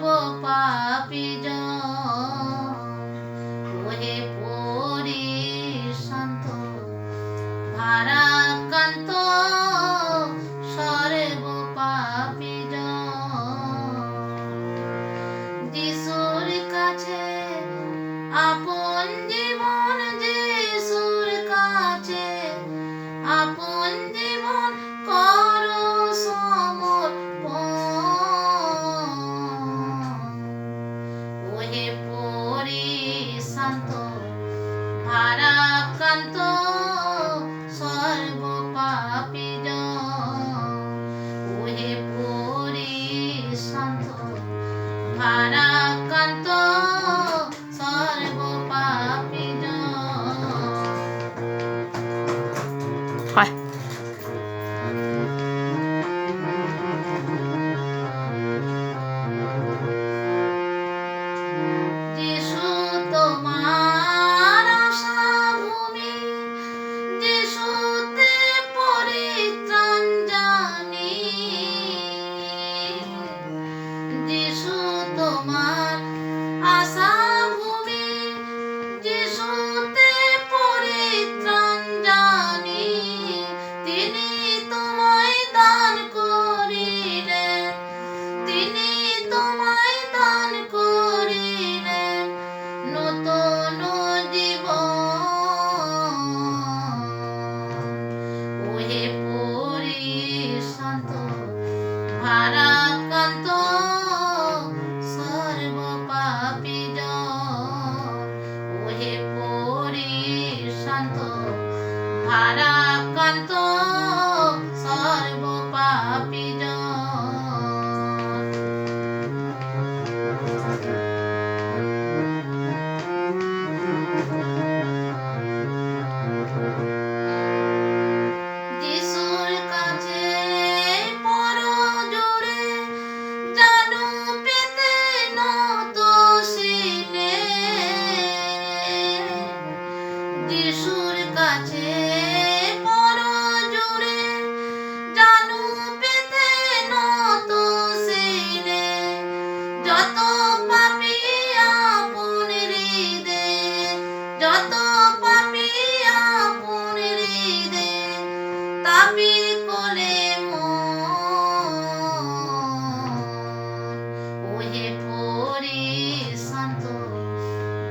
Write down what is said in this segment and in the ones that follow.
গো পাপি জন।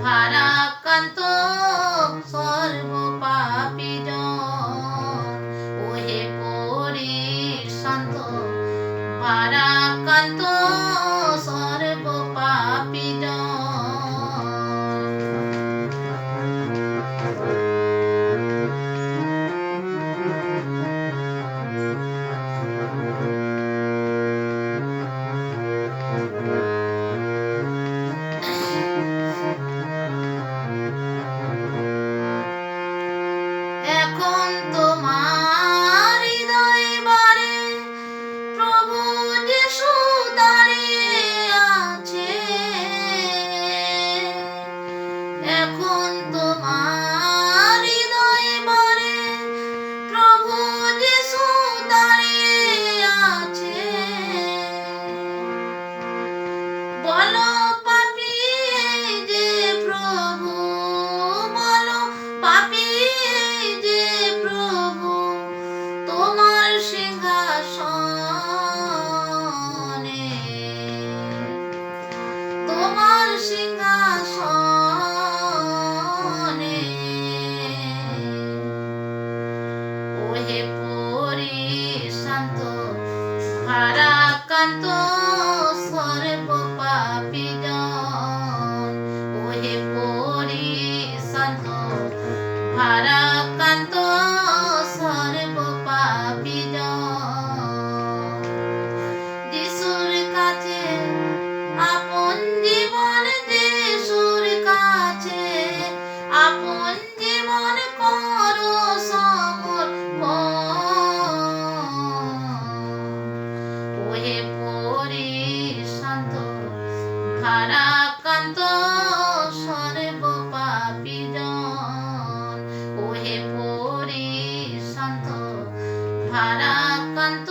ভারাক্রান্ত সর্ব পাপির ওহে পরে শান্ত ভারা বলো পাপি যে প্রভু বলো পাপি যে প্রভু তোমার সিংহাসন হারা কান্ত সর্ব পাপি জন ওহে পরি শান্ত ভারাকান্ত